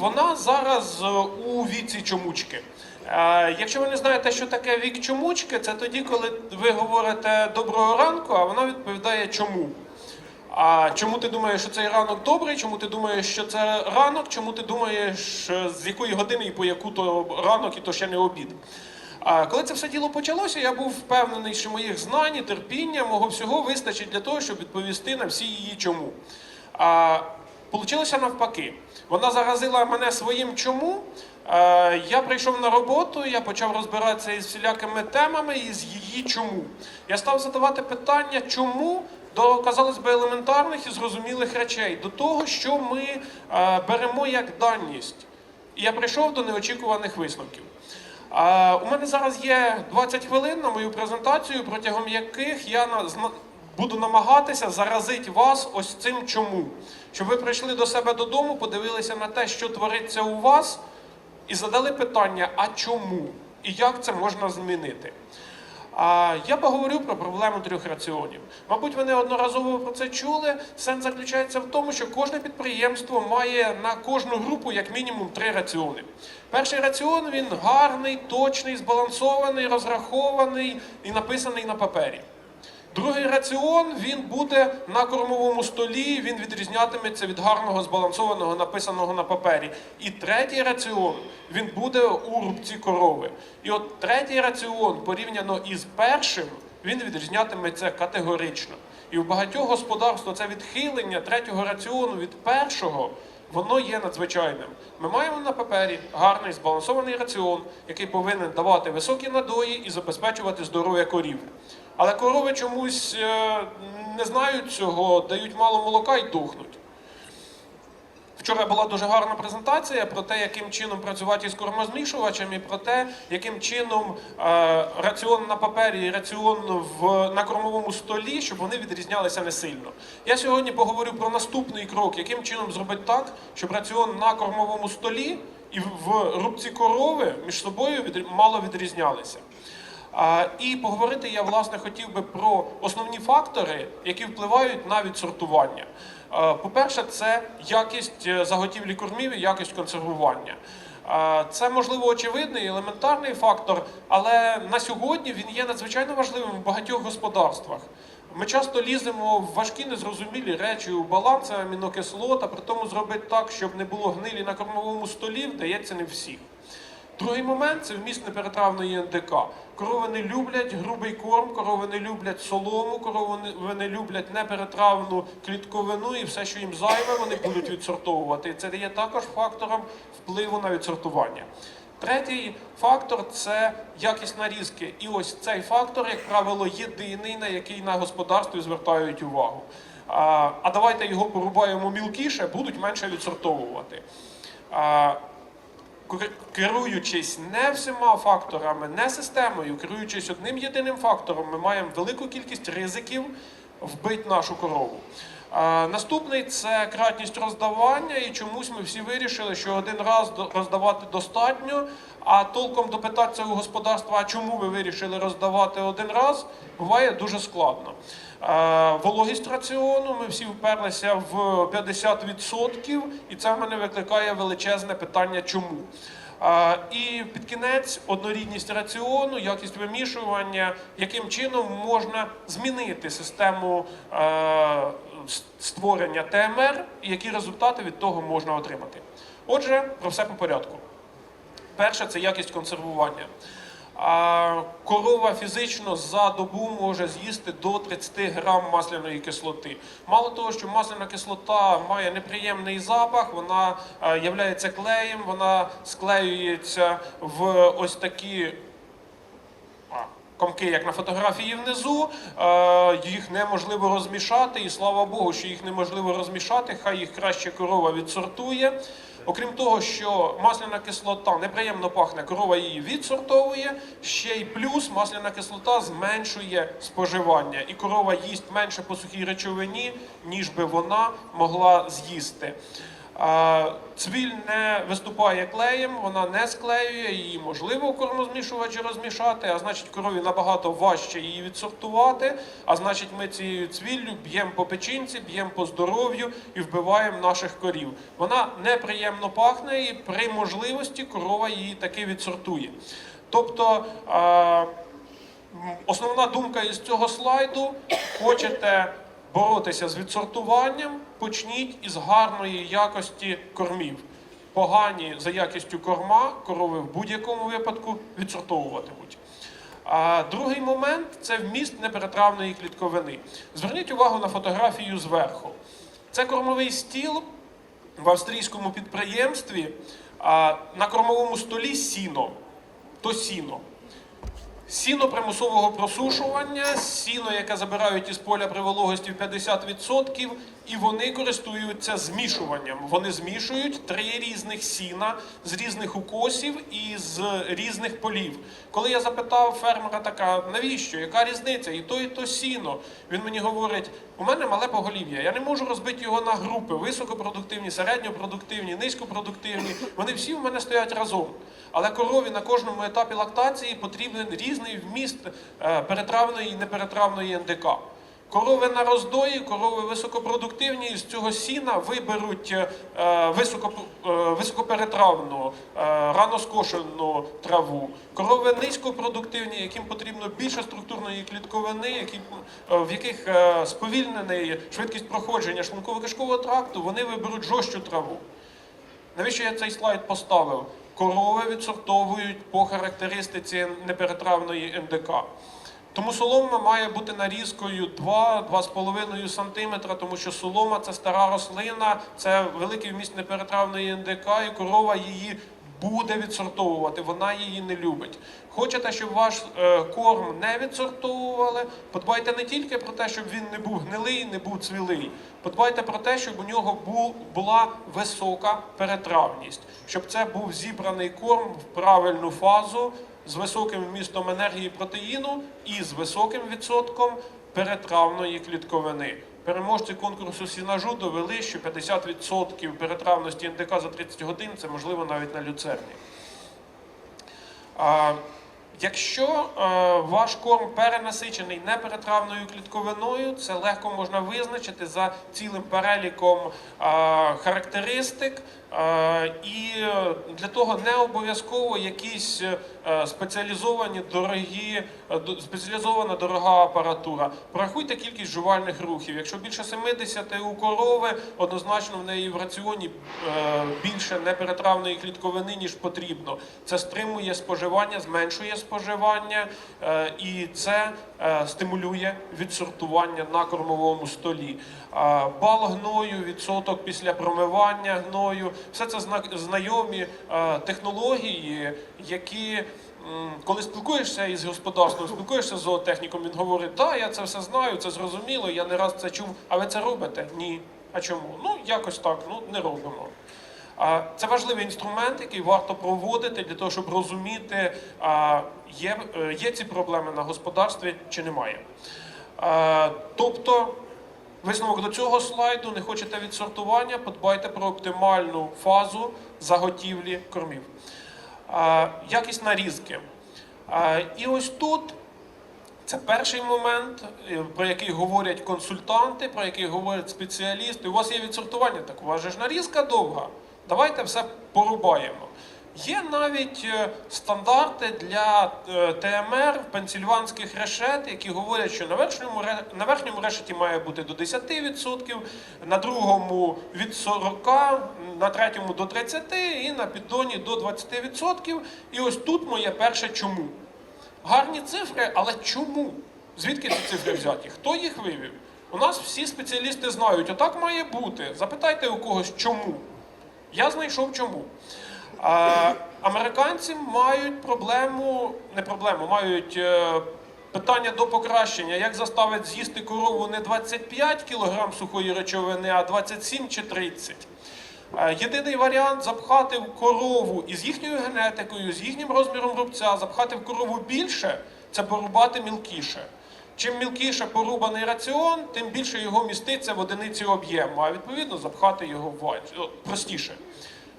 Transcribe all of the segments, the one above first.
вона зараз е, у віці чомучки. Е, Якщо ви не знаєте, що таке вік чомучки, це тоді, коли ви говорите доброго ранку, а вона відповідає чому. А чому ти думаєш, що цей ранок добрий? Чому ти думаєш, що це ранок? Чому ти думаєш, е, з якої години і по яку то ранок, і то ще не обід? А коли це все діло почалося, я був впевнений, що моїх знань, і терпіння, мого всього вистачить для того, щоб відповісти на всі її чому. А Получилося навпаки. Вона заразила мене своїм чому. Е, Я прийшов на роботу, я почав розбиратися із всілякими темами і з її чому. Я став задавати питання, чому до, казалось би, елементарних і зрозумілих речей, до того, що ми е, беремо як даність. І я прийшов до неочікуваних висновків. У мене зараз є 20 хвилин на мою презентацію, протягом яких я буду намагатися заразити вас ось цим чому. Щоб ви прийшли до себе додому, подивилися на те, що твориться у вас, і задали питання, а чому? І як це можна змінити? А я поговорю про проблему трьох раціонів. Мабуть, ви неодноразово про це чули. Сенс заключається в тому, що кожне підприємство має на кожну групу як мінімум три раціони. Перший раціон він гарний, точний, збалансований, розрахований і написаний на папері. Другий раціон він буде на кормовому столі, він відрізнятиметься від гарного, збалансованого, написаного на папері. І третій раціон він буде у рубці корови. І от третій раціон, порівняно із першим, він відрізнятиметься категорично. І в багатьох господарствах це відхилення третього раціону від першого. Воно є надзвичайним. Ми маємо на папері гарний збалансований раціон, який повинен давати високі надої і забезпечувати здоров'я корів. Але корови чомусь е, не знають цього, дають мало молока і дохнуть. Вчора була дуже гарна презентація про те, яким чином працювати із кормозмішувачами, про те, яким чином е, раціон на папері і раціон в, на кормовому столі, щоб вони відрізнялися не сильно. Я сьогодні поговорю про наступний крок, яким чином зробити так, щоб раціон на кормовому столі і в рубці корови між собою мало відрізнялися. І поговорити я власне хотів би про основні фактори, які впливають на відсортування. По-перше, це якість е, заготівлі кормів і якість консервування. Це можливо очевидний, елементарний фактор, але на сьогодні він є надзвичайно важливим в багатьох господарствах. Ми часто ліземо в важкі незрозумілі речі, у баланси амінокислот, а при тому зробити так, щоб не було гнилі на кормовому столі, вдається не всіх. Другий момент це вміст неперетравної НДК. Корови не люблять грубий корм, корови не люблять солому, корови не, люблять неперетравну клітковину і все, що їм зайве, вони будуть відсортовувати. І це є також фактором впливу на відсортування. Третій фактор це якість нарізки. І ось цей фактор, як правило, єдиний, на який на господарстві звертають увагу. А, давайте його порубаємо мілкіше, будуть менше відсортовувати. Керуючись не всіма факторами, не системою, керуючись одним єдиним фактором, ми маємо велику кількість ризиків вбити нашу корову. Наступний це кратність роздавання, і чомусь ми всі вирішили, що один раз роздавати достатньо, а толком допитатися у господарства, а чому ви вирішили роздавати один раз, буває дуже складно. Вологість раціону, ми всі вперлися в 50%, і це в мене викликає величезне питання, чому. І під кінець однорідність раціону, якість вимішування, яким чином можна змінити систему створення ТМР і які результати від того можна отримати. Отже, про все по порядку. Перше це якість консервування. Корова фізично за добу може з'їсти до 30 грам масляної кислоти. Мало того, що масляна кислота має неприємний запах, вона е, являється клеєм, вона склеюється в ось такі комки, як на фотографії внизу. Е, Їх неможливо розмішати, і слава Богу, що їх неможливо розмішати, хай їх краще корова відсортує. Окрім того, що масляна кислота неприємно пахне, корова її відсортовує. Ще й плюс масляна кислота зменшує споживання, і корова їсть менше по сухій речовині, ніж би вона могла з'їсти. Цвіль не виступає клеєм, вона не склеює, її можливо у кормозмішувачі розмішати, а значить корові набагато важче її відсортувати. А значить, ми цією цвіллю б'ємо по печінці, б'ємо по здоров'ю і вбиваємо наших корів. Вона неприємно пахне, і при можливості корова її таки відсортує. Тобто. Основна думка із цього слайду: хочете боротися з відсортуванням, почніть із гарної якості кормів. Погані за якістю корма, корови в будь-якому випадку відсортовуватимуть. А другий момент це вміст неперетравної клітковини. Зверніть увагу на фотографію зверху. Це кормовий стіл в австрійському підприємстві. А на кормовому столі сіно. То сіно. Сіно примусового просушування, сіно, яке забирають із поля при вологості в 50%, і вони користуються змішуванням. Вони змішують три різних сіна з різних укосів і з різних полів. Коли я запитав фермера, така навіщо, яка різниця? І то, і то сіно. Він мені говорить: у мене мале поголів'я, я не можу розбити його на групи високопродуктивні, середньопродуктивні, низькопродуктивні. Вони всі в мене стоять разом. Але корові на кожному етапі лактації потрібен різний вміст е, перетравної і неперетравної НДК. Корови на роздої, корови високопродуктивні, з цього сіна виберуть е, е, високоперетравну, рано скошену траву. Корови низькопродуктивні, яким потрібно більше структурної клітковини, в яких сповільнений швидкість проходження шлунково-кишкового тракту, вони виберуть жорстку траву. Навіщо я цей слайд поставив? Корови відсортовують по характеристиці неперетравної НДК. Тому солома має бути нарізкою 2-2,5 см, тому що солома це стара рослина, це великий вміст неперетравної НДК, і корова її буде відсортовувати, вона її не любить. Хочете, щоб ваш е, корм не відсортовували, подбайте не тільки про те, щоб він не був гнилий, не був цвілий. Подбайте про те, щоб у нього бу- була висока перетравність, щоб це був зібраний корм в правильну фазу з високим вмістом енергії протеїну і з високим відсотком перетравної клітковини. Переможці конкурсу сінажу довели, що 50% перетравності НДК за 30 годин це можливо навіть на люцерні. А, Якщо ваш корм перенасичений неперетравною клітковиною, це легко можна визначити за цілим переліком характеристик, і для того не обов'язково якісь е, спеціалізовані дорогі, е, спеціалізована дорога апаратура. Порахуйте кількість жувальних рухів. Якщо більше 70 у корови, однозначно в неї в раціоні е, більше неперетравної клітковини, ніж потрібно. Це стримує споживання, зменшує споживання, і це стимулює відсортування на кормовому столі. Бал гною, відсоток після промивання гною, все це зна- знайомі е, технології, які. Коли спілкуєшся із господарством, спілкуєшся з зоотехніком, він говорить, так, я це все знаю, це зрозуміло, я не раз це чув, а ви це робите? Ні. А чому? Ну, якось так, ну не робимо. Це важливий інструмент, який варто проводити для того, щоб розуміти, є, е, є ці проблеми на господарстві чи немає. А, Тобто, висновок до цього слайду, не хочете відсортування, подбайте про оптимальну фазу заготівлі кормів. А, Якість нарізки. І ось тут це перший момент, е, про який говорять консультанти, про який говорять спеціалісти. У вас є відсортування, так у вас же ж нарізка довга. Давайте все порубаємо. Є навіть е, стандарти для е, ТМР пенсільванських решет, які говорять, що на верхньому, на верхньому решеті має бути до 10%, на другому від 40%, на третьому до 30% і на піддоні до 20%. І ось тут моє перше чому. Гарні цифри, але чому? Звідки ці цифри взяті? Хто їх вивів? У нас всі спеціалісти знають, отак має бути. Запитайте у когось, чому. Я знайшов чому. А, американці мають проблему, не проблему, мають е, питання до покращення, як заставити з'їсти корову не 25 кг сухої речовини, а 27 чи 30. Е, Єдиний варіант запхати в корову із їхньою генетикою, з їхнім розміром рубця, запхати в корову більше це порубати мілкіше. чим мілкіше порубаний раціон, тим більше його міститься в одиниці об'єму, а відповідно запхати його в простіше.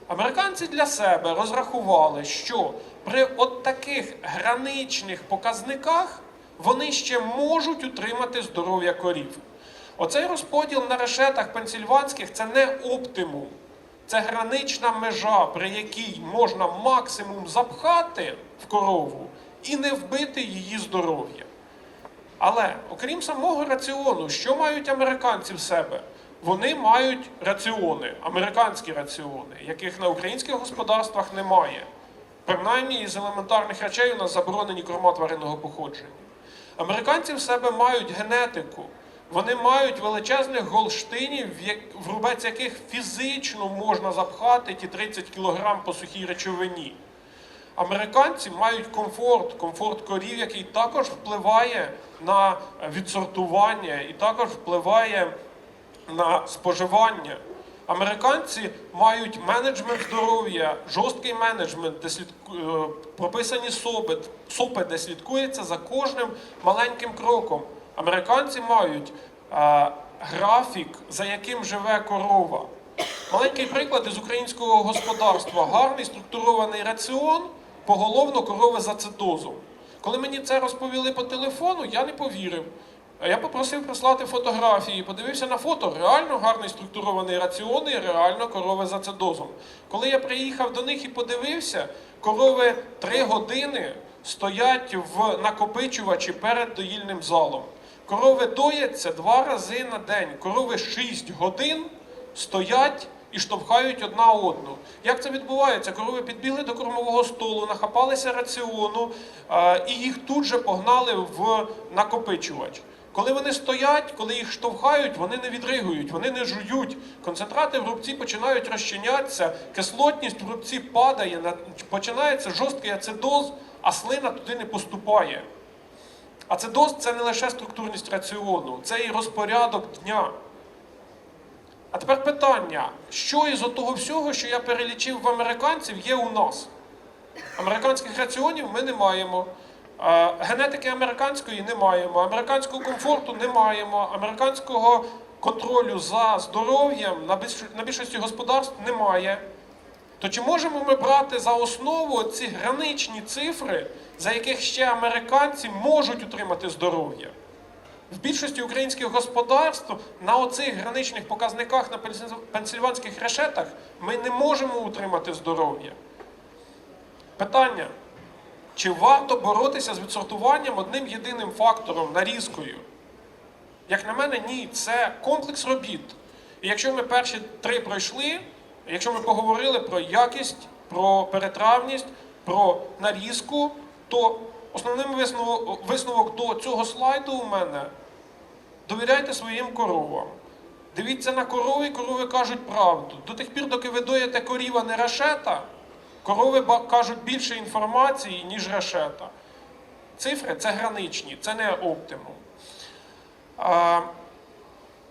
Американці для себе розрахували, що при от таких граничних показниках вони ще можуть утримати здоров'я корів. Оцей розподіл на решетах пенсільванських це не оптимум, це гранична межа, при якій можна максимум запхати в корову і не вбити її здоров'я. Але окрім самого раціону, що мають американці в себе? Вони мають раціони, американські раціони, яких на українських господарствах немає. Принаймні із елементарних речей у нас заборонені корма тваринного походження. Американці в себе мають генетику. Вони мають величезних голштинів, в рубець яких фізично можна запхати ті 30 кг по сухій речовині. Американці мають комфорт, комфорт корів, який також впливає на відсортування і також впливає на споживання. Американці мають менеджмент здоров'я, жорсткий менеджмент, де слідку- е, прописані СОПи, СОПи, де слідкується за кожним маленьким кроком. Американці мають е, графік, за яким живе корова. Маленький приклад із українського господарства. Гарний структурований раціон поголовно корови з ацидозом. Коли мені це розповіли по телефону, я не повірив. А Я попросив прислати фотографії, подивився на фото, реально гарний структурований раціон і реально корови з ацидозом. Коли я приїхав до них і подивився, корови три години стоять в накопичувачі перед доїльним залом. Корови дояться два рази на день. Корови 6 годин стоять і штовхають одна одну. Як це відбувається? Корови підбігли до кормового столу, нахапалися раціону і їх тут же погнали в накопичувач. Коли вони стоять, коли їх штовхають, вони не відригують, вони не жують. Концентрати в рубці починають розчинятися, кислотність в рубці падає, починається жорсткий ацидоз, а слина туди не поступає. Ацидоз це не лише структурність раціону, це і розпорядок дня. А тепер питання: що із того всього, що я перелічив в американців, є у нас? Американських раціонів ми не маємо. Генетики американської не маємо, американського комфорту не маємо, американського контролю за здоров'ям на більшості господарств немає. То чи можемо ми брати за основу ці граничні цифри, за яких ще американці можуть утримати здоров'я? В більшості українських господарств на оцих граничних показниках на пенсильванських решетах ми не можемо утримати здоров'я. Питання: чи варто боротися з відсортуванням одним єдиним фактором нарізкою? Як на мене, ні, це комплекс робіт. І якщо ми перші три пройшли, якщо ми поговорили про якість, про перетравність, про нарізку, то основним висновок, до цього слайду у мене довіряйте своїм коровам. Дивіться на корови, корови кажуть правду. До тих пір, доки ви доїте коріва не решета, корови кажуть більше інформації, ніж решета. Цифри це граничні, це не оптимум.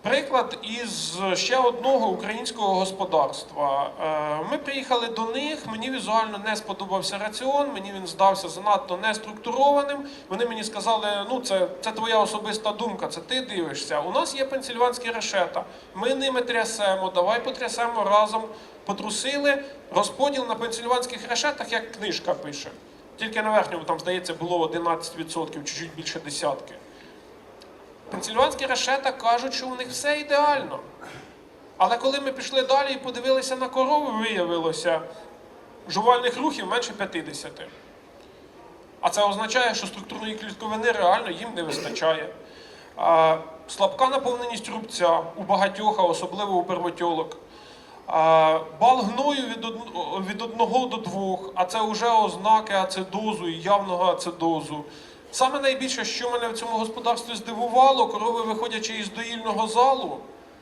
Приклад із ще одного українського господарства. Е, Ми приїхали до них, мені візуально не сподобався раціон, мені він здався занадто неструктурованим. Вони мені сказали, ну це, це твоя особиста думка, це ти дивишся. У нас є пенсільванські решета, ми ними трясемо, давай потрясемо разом. Потрусили розподіл на пенсільванських решетах, як книжка пише. Тільки на верхньому там, здається, було 11%, чуть-чуть більше десятки. Пенсільванські решета кажуть, що у них все ідеально. Але коли ми пішли далі і подивилися на корови, виявилося жувальних рухів менше 50. А це означає, що структурної клітковини реально їм не вистачає. А, слабка наповненість рубця у багатьох, а особливо у первотьолок. А, бал гною від, од... від 1 до 2, а це вже ознаки ацидозу і явного ацидозу. Саме найбільше, що мене в цьому господарстві здивувало, корови, виходячи із доїльного залу,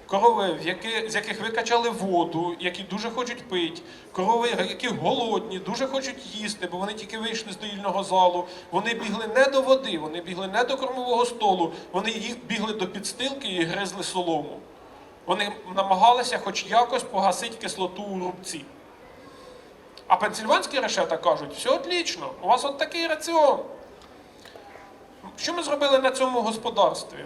корови, які, з яких викачали воду, які дуже хочуть пити, корови, які голодні, дуже хочуть їсти, бо вони тільки вийшли з доїльного залу. Вони бігли не до води, вони бігли не до кормового столу, вони бігли до підстилки і гризли солому. Вони намагалися хоч якось погасити кислоту у рубці. А пенсільванські решета кажуть, все отлично, у вас от такий раціон. Що ми зробили на цьому господарстві?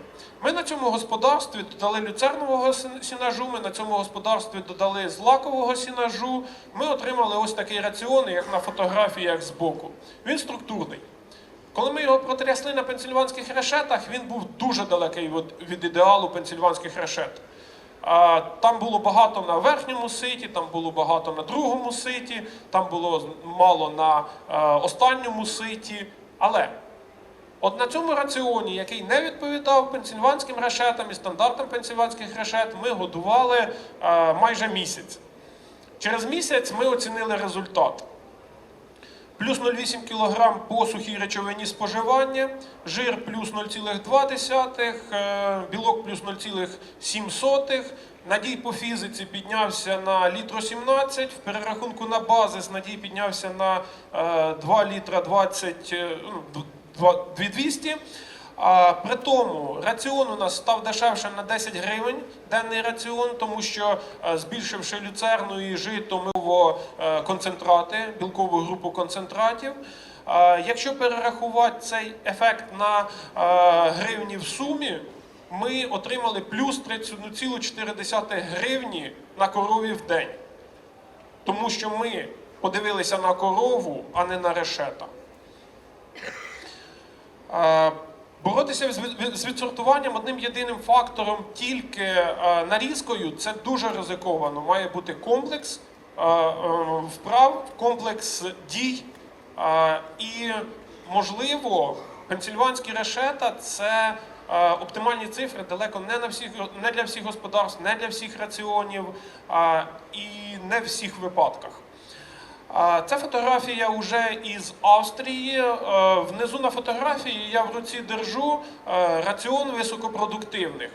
Ми на цьому господарстві додали люцернового сінажу, ми на цьому господарстві додали злакового сінажу. Ми отримали ось такий раціон, як на фотографіях збоку. Він структурний. Коли ми його протрясли на пенсильванських решетах, він був дуже далекий від, ідеалу пенсильванських решет. Там було багато на верхньому ситі, там було багато на другому ситі, там було мало на е, останньому ситі. Але от на цьому раціоні, який не відповідав пенсильванським решетам і стандартам пенсильванських решет, ми годували е, майже місяць. Через місяць ми оцінили результат. Плюс 0,8 кг по сухій речовині споживання, жир плюс 0,2, е, білок плюс 0,7. Надій по фізиці піднявся на літро 17, в перерахунку на базис надій піднявся на е, 2 літра 20, е, ну, 2 2200. А при тому раціон у нас став дешевше на 10 гривень денний раціон, тому що е, збільшивши люцерну і жито, ми ввели, е, концентрати, білкову групу концентратів. Якщо перерахувати цей ефект на е, гривні в сумі, ми отримали плюс 31,4 гривні на корові в день. Тому що ми подивилися на корову, а не на решета. Боротися з відсортуванням одним єдиним фактором тільки е, нарізкою це дуже ризиковано. Має бути комплекс е, е, вправ, комплекс дій. І, можливо, пенсільванські решета це оптимальні цифри далеко не, на всіх, не для всіх господарств, не для всіх раціонів і не всіх випадках. Це фотографія вже із Австрії. Е, Внизу на фотографії я в руці держу е, раціон високопродуктивних.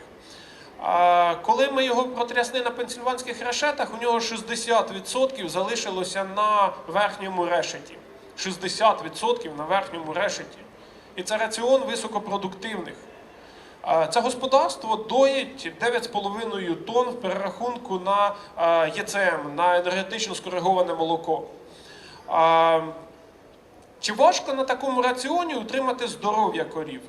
Коли ми його протрясли на пенсильванських решетах, у нього 60% залишилося на верхньому решеті. 60% на верхньому решеті. І це раціон високопродуктивних. Це господарство доїть 9,5 тонн в перерахунку на е, ЄЦМ, на енергетично скориговане молоко. А, Чи важко на такому раціоні утримати здоров'я корів?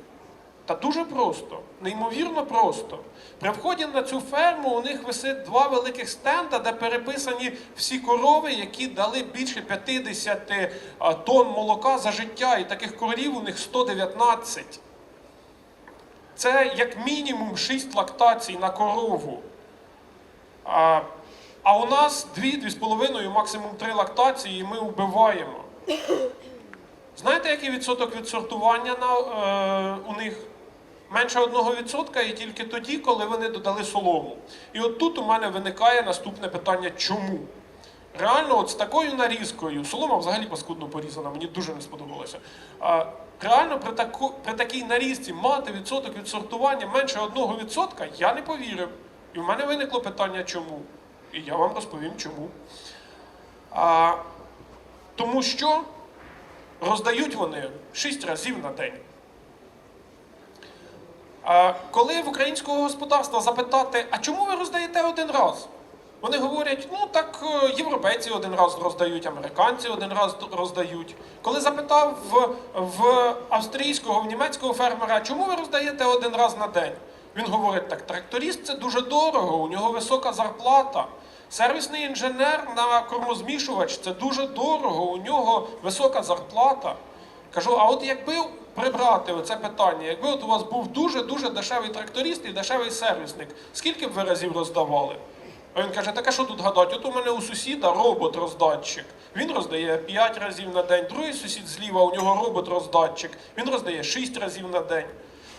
Та дуже просто, неймовірно просто. При вході на цю ферму у них висить два великих стенда, де переписані всі корови, які дали більше 50 тонн молока за життя, і таких корів у них 119. Це як мінімум 6 лактацій на корову. А, у нас 2-2,5, максимум 3 лактації, і ми вбиваємо. Знаєте, який відсоток відсортування на, е, у них? Менше 1% і тільки тоді, коли вони додали солому. І от тут у мене виникає наступне питання: чому? Реально, от з такою нарізкою, солома взагалі паскудно порізана, мені дуже не сподобалося. А, реально при, таку, при такій нарізці мати відсоток відсортування менше 1% я не повірив. І в мене виникло питання, чому? І я вам розповім чому. А, тому що роздають вони 6 разів на день. А коли в українського господарства запитати, а чому ви роздаєте один раз? Вони говорять, ну так е, європейці один раз роздають, американці один раз роздають. Коли запитав в, в австрійського, в німецького фермера, чому ви роздаєте один раз на день? Він говорить, так тракторист це дуже дорого, у нього висока зарплата. Сервісний інженер на кормозмішувач це дуже дорого, у нього висока зарплата. Кажу, а от якби прибрати оце питання, якби от у вас був дуже-дуже дешевий тракторист і дешевий сервісник, скільки б ви разів роздавали? А він каже, так а що тут гадати? От у мене у сусіда робот-роздатчик. Він роздає 5 разів на день, другий сусід зліва, у нього робот-роздатчик, він роздає 6 разів на день.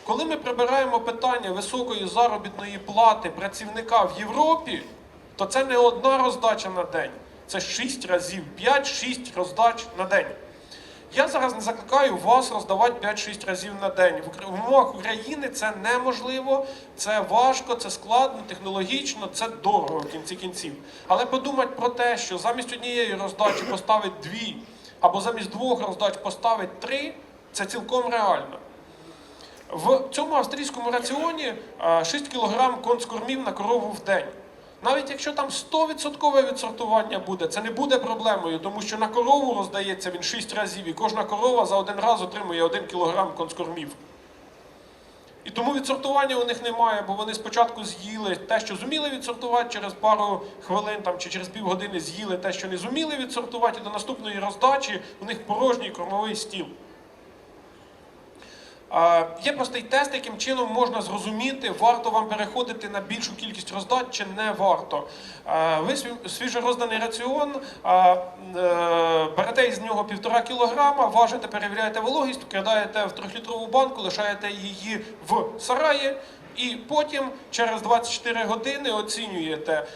Коли ми прибираємо питання високої заробітної плати працівника в Європі, то це не одна роздача на день, це 6 разів, 5-6 роздач на день. Я зараз не закликаю вас роздавати 5-6 разів на день. В умовах України це неможливо, це важко, це складно, технологічно, це дорого в кінці кінців. Але подумати про те, що замість однієї роздачі поставить дві, або замість двох роздач поставить три, це цілком реально. В цьому австрійському раціоні 6 кг концкормів на корову в день. Навіть якщо там 100% відсортування буде, це не буде проблемою, тому що на корову роздається він 6 разів, і кожна корова за один раз отримує 1 кг концкормів. І тому відсортування у них немає, бо вони спочатку з'їли те, що зуміли відсортувати, через пару хвилин там, чи через півгодини з'їли те, що не зуміли відсортувати, і до наступної роздачі у них порожній кормовий стіл. Є простий тест, яким чином можна зрозуміти, варто вам переходити на більшу кількість роздач чи не варто. Ви свіжорозданий раціон, е, берете із нього півтора кілограма, важите, перевіряєте вологість, вкидаєте в трьохлітрову банку, лишаєте її в сараї, і потім через 24 години оцінюєте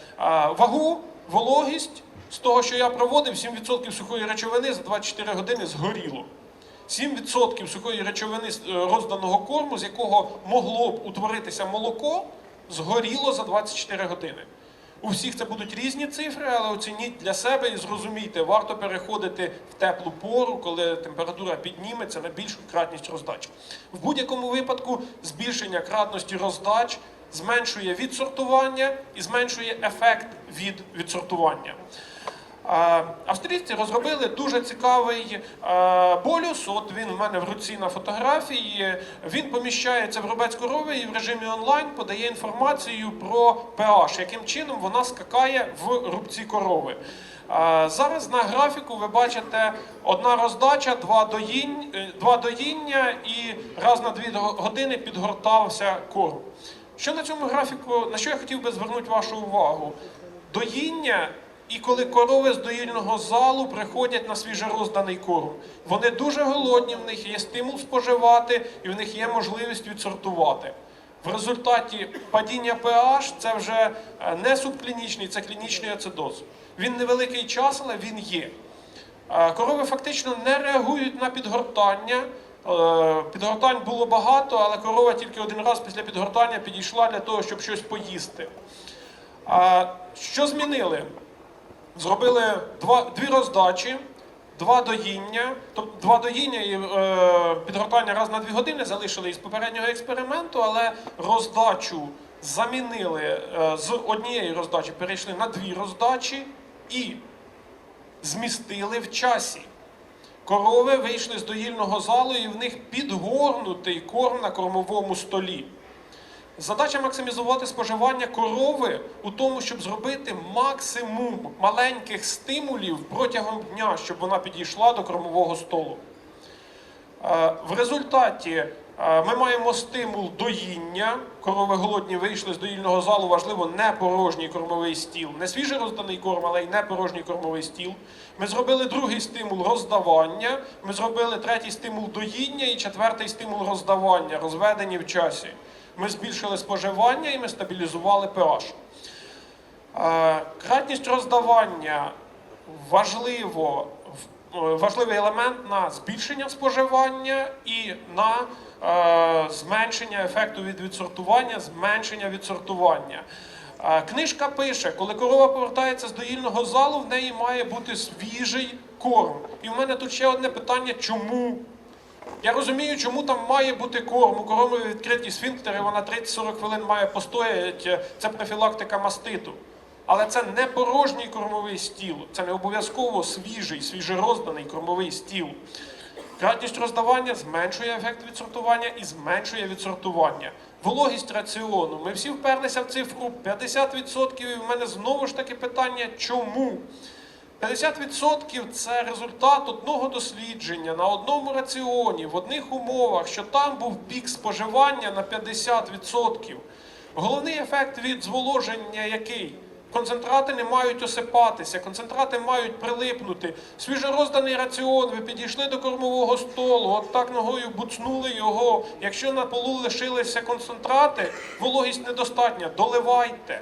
вагу, вологість. З того, що я проводив, 7% сухої речовини за 24 години згоріло. 7% сухої речовини е, розданого корму, з якого могло б утворитися молоко, згоріло за 24 години. У всіх це будуть різні цифри, але оцініть для себе і зрозумійте, варто переходити в теплу пору, коли температура підніметься на більшу кратність роздач. В будь-якому випадку збільшення кратності роздач зменшує відсортування і зменшує ефект від відсортування. Е, Австрійці розробили дуже цікавий е, болюс. От він у мене в руці на фотографії. Він поміщається в рубець корови і в режимі онлайн подає інформацію про pH, яким чином вона скакає в рубці корови. Е, Зараз на графіку ви бачите одна роздача, два, доїнь, е, два доїння і раз на дві години підгортався корм. Що на цьому графіку, на що я хотів би звернути вашу увагу? Доїння і коли корови з доїльного залу приходять на свіжорозданий корм. Вони дуже голодні, в них є стимул споживати і в них є можливість відсортувати. В результаті падіння pH це вже е, не субклінічний, це клінічний ацидоз. Він невеликий час, але він є. Е, Корови фактично не реагують на підгортання. Е, Підгортань було багато, але корова тільки один раз після підгортання підійшла для того, щоб щось поїсти. Що змінили? Зробили два, дві роздачі, два доїння, тобто два доїння і е, підгортання раз на дві години залишили із попереднього експерименту, але роздачу замінили е, з однієї роздачі, перейшли на дві роздачі і змістили в часі. Корови вийшли з доїльного залу і в них підгорнутий корм на кормовому столі. Задача максимізувати споживання корови у тому, щоб зробити максимум маленьких стимулів протягом дня, щоб вона підійшла до кормового столу. Е, В результаті е, ми маємо стимул доїння. Корови голодні вийшли з доїльного залу, важливо, не порожній кормовий стіл, не свіжий розданий корм, але й не порожній кормовий стіл. Ми зробили другий стимул роздавання, ми зробили третій стимул доїння і четвертий стимул роздавання, розведені в часі. Ми збільшили споживання і ми стабілізували pH. Е, Кратність роздавання важливо, е, важливий елемент на збільшення споживання і на е, зменшення ефекту від відсортування, зменшення відсортування. Книжка пише, коли корова повертається з доїльного залу, в неї має бути свіжий корм. І в мене тут ще одне питання: чому? Я розумію, чому там має бути корм. У корови відкриті сфінктери, вона 30-40 хвилин має постояти. Це профілактика маститу. Але це не порожній кормовий стіл, це не обов'язково свіжий, свіжерозданий кормовий стіл. Кратність роздавання зменшує ефект відсортування і зменшує відсортування. Вологість раціону. Ми всі вперлися в цифру 50%, і в мене знову ж таки питання, чому? 50% це результат одного дослідження на одному раціоні в одних умовах, що там був пік споживання на 50%. Головний ефект від зволоження який? Концентрати не мають осипатися, концентрати мають прилипнути. Свіжорозданий раціон, ви підійшли до кормового столу, от так ногою буцнули його. Якщо на полу лишилися концентрати, вологість недостатня, доливайте.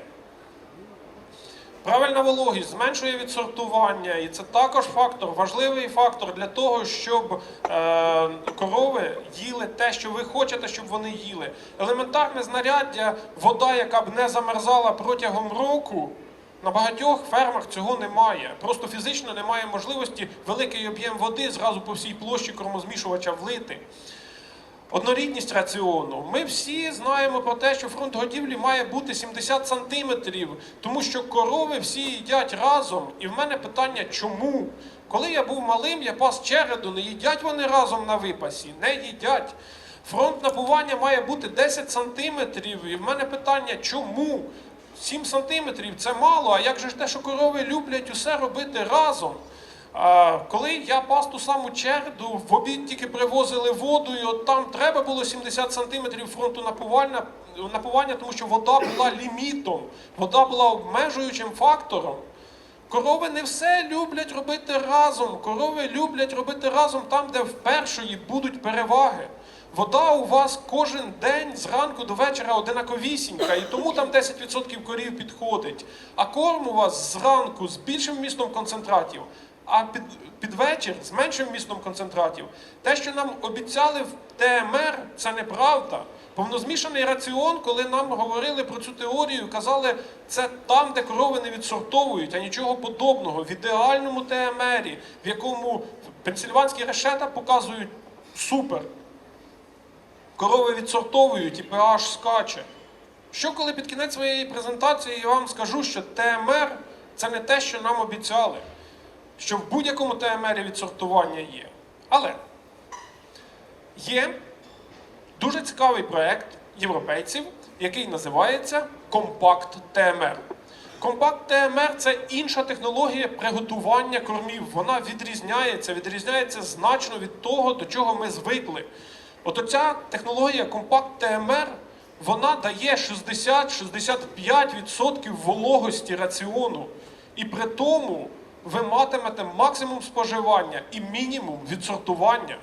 Правильна вологість зменшує відсортування, і це також фактор, важливий фактор для того, щоб е, корови їли те, що ви хочете, щоб вони їли. Елементарне знаряддя, вода, яка б не замерзала протягом року. На багатьох фермах цього немає. Просто фізично немає можливості великий об'єм води зразу по всій площі кормозмішувача влити. Однорідність раціону. Ми всі знаємо про те, що фронт годівлі має бути 70 сантиметрів, тому що корови всі їдять разом. І в мене питання, чому? Коли я був малим, я пас череду, не їдять вони разом на випасі, не їдять. Фронт напування має бути 10 сантиметрів. І в мене питання, чому? 7 сантиметрів це мало, а як же ж те, що корови люблять усе робити разом? Коли я пас ту саму черду, в обід тільки привозили воду, і от там треба було 70 сантиметрів фронту напування, напування, тому що вода була лімітом, вода була обмежуючим фактором. Корови не все люблять робити разом. Корови люблять робити разом там, де в першої будуть переваги. Вода у вас кожен день зранку до вечора одинаковісінька, і тому там 10% корів підходить. А корм у вас зранку з більшим вмістом концентратів, а під, під вечір з меншим вмістом концентратів. Те, що нам обіцяли в ТМР, це неправда. Повнозмішаний раціон, коли нам говорили про цю теорію, казали, це там, де корови не відсортовують, а нічого подобного. В ідеальному ТМРі, в якому пенсильванські решета показують супер. Корови відсортовують і pH скаче. Що коли під кінець своєї презентації я вам скажу, що ТМР це не те, що нам обіцяли, що в будь-якому ТМРі відсортування є. Але є дуже цікавий проект європейців, який називається Компакт ТМР. Компакт ТМР це інша технологія приготування кормів. Вона відрізняється, відрізняється значно від того, до чого ми звикли. От оця технологія Компакт ТМР вона дає 60-65% вологості раціону. І при тому ви матимете максимум споживання і мінімум відсортування.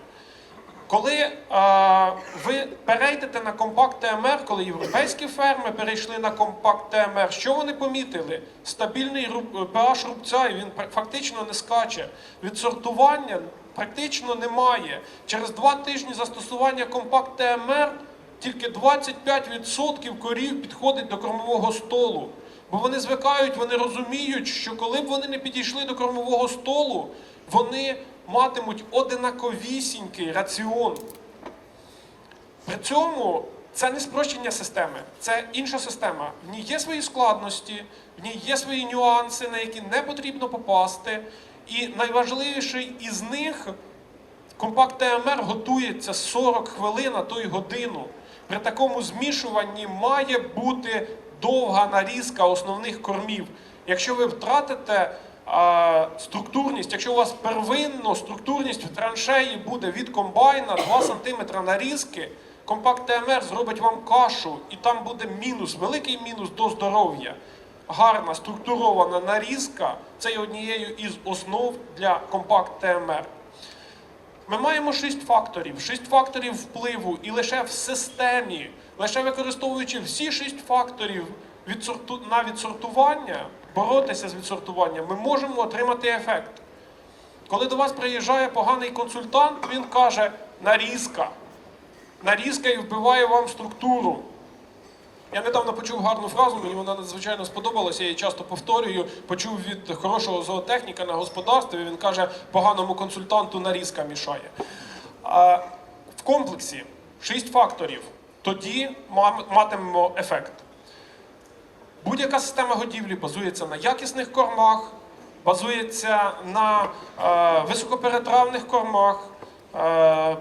Коли е, ви перейдете на компакт ТМР, коли європейські ферми перейшли на компакт ТМР, що вони помітили? Стабільний pH рубця, і він фактично не скаче. Відсортування практично немає. Через два тижні застосування компакт ТМР тільки 25% корів підходить до кормового столу. Бо вони звикають, вони розуміють, що коли б вони не підійшли до кормового столу, вони матимуть одинаковісінький раціон. При цьому це не спрощення системи, це інша система. В ній є свої складності, в ній є свої нюанси, на які не потрібно попасти. І найважливіший із них компакт ТМР готується 40 хвилин, а то й годину. При такому змішуванні має бути довга нарізка основних кормів. Якщо ви втратите а, структурність, якщо у вас первинно структурність в траншеї буде від комбайна 2 см нарізки, компакт ТМР зробить вам кашу, і там буде мінус, великий мінус до здоров'я. Гарна структурована нарізка це є однією із основ для компакт ТМР. Ми маємо шість факторів, шість факторів впливу, і лише в системі, лише використовуючи всі шість факторів на відсортування, боротися з відсортуванням, ми можемо отримати ефект. Коли до вас приїжджає поганий консультант, він каже нарізка. Нарізка і вбиває вам структуру. Я недавно почув гарну фразу, мені вона надзвичайно сподобалася, я її часто повторюю. Почув від хорошого зоотехніка на господарстві. Він каже, поганому консультанту нарізка мішає. А, в комплексі шість факторів. Тоді матимемо ефект. Будь-яка система годівлі базується на якісних кормах, базується на е, високоперетравних кормах. Е,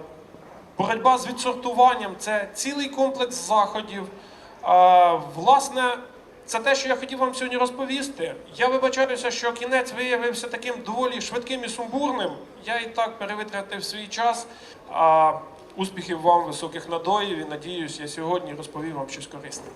боротьба з відсортуванням це цілий комплекс заходів. Е, власне, це те, що я хотів вам сьогодні розповісти. Я вибачаюся, що кінець виявився таким доволі швидким і сумбурним. Я і так перевитратив свій час. А успіхів вам, високих надоїв і надіюсь, я сьогодні розповім вам щось корисне.